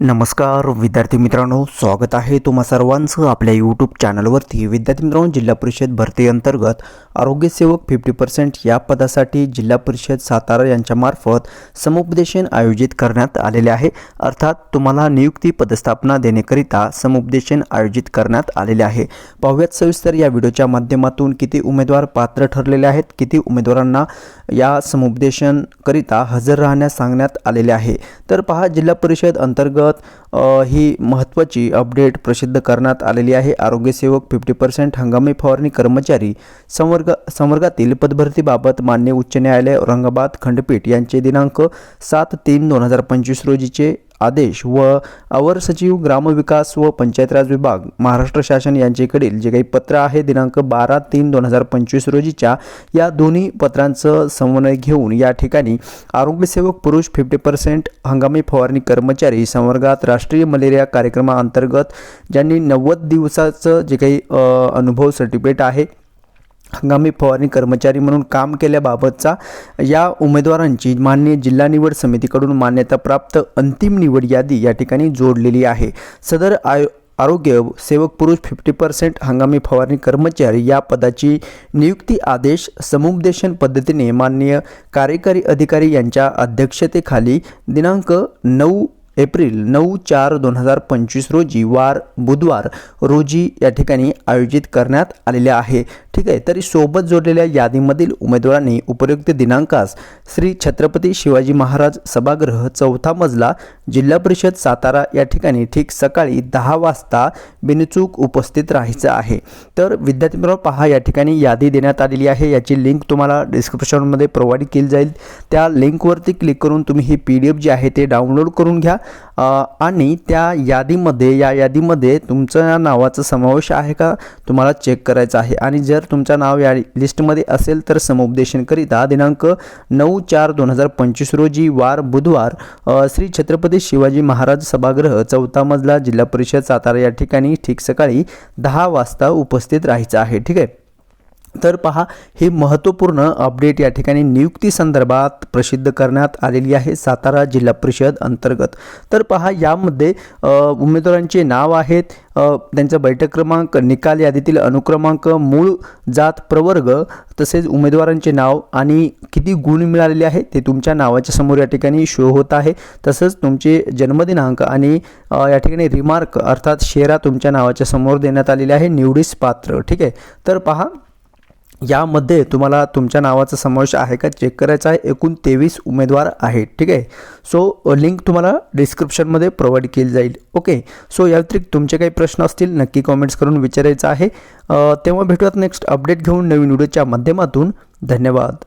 नमस्कार विद्यार्थी मित्रांनो स्वागत आहे तुम्हा सर्वांचं आपल्या यूट्यूब चॅनलवरती विद्यार्थी मित्रांनो जिल्हा परिषद भरती अंतर्गत आरोग्यसेवक फिफ्टी पर्सेंट या पदासाठी जिल्हा परिषद सातारा यांच्यामार्फत समुपदेशन आयोजित करण्यात आलेले आहे. अर्थात तुम्हाला नियुक्ती पदस्थापना देण्याकरिता समुपदेशन आयोजित करण्यात आलेले आहे. पाहूयात सविस्तर या व्हिडिओच्या माध्यमातून किती उमेदवार पात्र ठरलेले आहेत किती उमेदवारांना या समुपदेशनकरिता हजर राहण्यास सांगण्यात आलेले आहे. तर पहा जिल्हा परिषद अंतर्गत अंतर्गत ही महत्त्वाची अपडेट प्रसिद्ध करण्यात आलेली आहे. आरोग्यसेवक फिफ्टी पर्सेंट हंगामी फवारणी कर्मचारी संवर्ग संवर्गातील पदभरतीबाबत मान्य उच्च न्यायालय औरंगाबाद खंडपीठ यांचे दिनांक सात तीन दोन हजार पंचवीस रोजीचे आदेश व अवर सचिव ग्रामविकास व पंचायत राज विभाग महाराष्ट्र शासन यांच्याकडील जे काही पत्र आहे दिनांक बारा तीन दोन हजार पंचवीस रोजीच्या या दोन्ही पत्रांचं समन्वय घेऊन या ठिकाणी आरोग्यसेवक पुरुष फिफ्टी पर्सेंट हंगामी फवारणी कर्मचारी संवर्गात राष्ट्रीय मलेरिया कार्यक्रमाअंतर्गत ज्यांनी नव्वद दिवसाचं जे काही अनुभव सर्टिफिकेट आहे हंगामी फवारणी कर्मचारी म्हणून काम केल्याबाबतचा या उमेदवारांची मान्य जिल्हा निवड समितीकडून मान्यताप्राप्त अंतिम निवड यादी या ठिकाणी जोडलेली आहे. सदर आयो आरोग्य सेवक पुरुष फिफ्टी पर्सेंट हंगामी फवारणी कर्मचारी या पदाची नियुक्ती आदेश समुपदेशन पद्धतीने माननीय कार्यकारी अधिकारी यांच्या अध्यक्षतेखाली दिनांक नऊ एप्रिल नऊ चार दोन हजार पंचवीस रोजी वार बुधवार रोजी या ठिकाणी आयोजित करण्यात आलेले आहे. ठीक आहे. तरी सोबत जोडलेल्या यादीमधील उमेदवारांनी उपयुक्त दिनांकास श्री छत्रपती शिवाजी महाराज सभागृह चौथा मजला जिल्हा परिषद सातारा या ठिकाणी ठीक सकाळी दहा वाजता बिनचूक उपस्थित राहायचं आहे. तर विद्यार्थी मित्रांनो पहा या ठिकाणी यादी देण्यात आलेली आहे. याची लिंक तुम्हाला डिस्क्रिप्शनमध्ये प्रोव्हाइड केली जाईल. त्या लिंकवरती क्लिक करून तुम्ही ही पी डी एफ जी आहे ते डाउनलोड करून घ्या. आणि त्या यादीमध्ये या यादीमध्ये तुमचं नावाचा समावेश आहे का? तुम्हाला चेक करायचं आहे. आणि जर तुमचं नाव या लिस्टमध्ये असेल तर समुपदेशनकरिता दिनांक नऊ चार दोन हजार पंचवीस रोजी वार बुधवार श्री छत्रपती शिवाजी महाराज सभागृह चौथा मजला जिल्हा परिषद सातारा या ठिकाणी ठीक सकाळी दहा वाजता उपस्थित राहायचं आहे. ठीक आहे? तर पहा हे महत्त्वपूर्ण अपडेट या ठिकाणी नियुक्ती संदर्भात प्रसिद्ध करण्यात आलेली आहे सातारा जिल्हा परिषद अंतर्गत. तर पहा यामध्ये उमेदवारांचे नाव आहेत त्यांचा बैठक क्रमांक निकाल यादीतील अनुक्रमांक मूळ जात प्रवर्ग तसेच उमेदवारांचे नाव आणि किती गुण मिळालेले आहे ते तुमच्या नावाच्या समोर या ठिकाणी शो होत आहे. तसंच तुमचे जन्मदिनांक आणि या ठिकाणी रिमार्क अर्थात शेरा तुमच्या नावाच्या समोर देण्यात आलेले आहे निवडीस पात्र. ठीक आहे? तर पहा यामध्ये तुम्हाला तुमच्या नावाचा समावेश आहे का? चेक करायचा आहे. एकूण तेवीस उमेदवार आहेत. ठीक आहे? सो लिंक तुम्हाला डिस्क्रिप्शनमध्ये प्रोव्हाइड केली जाईल. ओके सो या व्यतिरिक्त तुमचे काही प्रश्न असतील नक्की कॉमेंट्स करून विचारायचं आहे. तेव्हा भेटूयात नेक्स्ट अपडेट घेऊन नवीन व्हिडिओच्या माध्यमातून. धन्यवाद.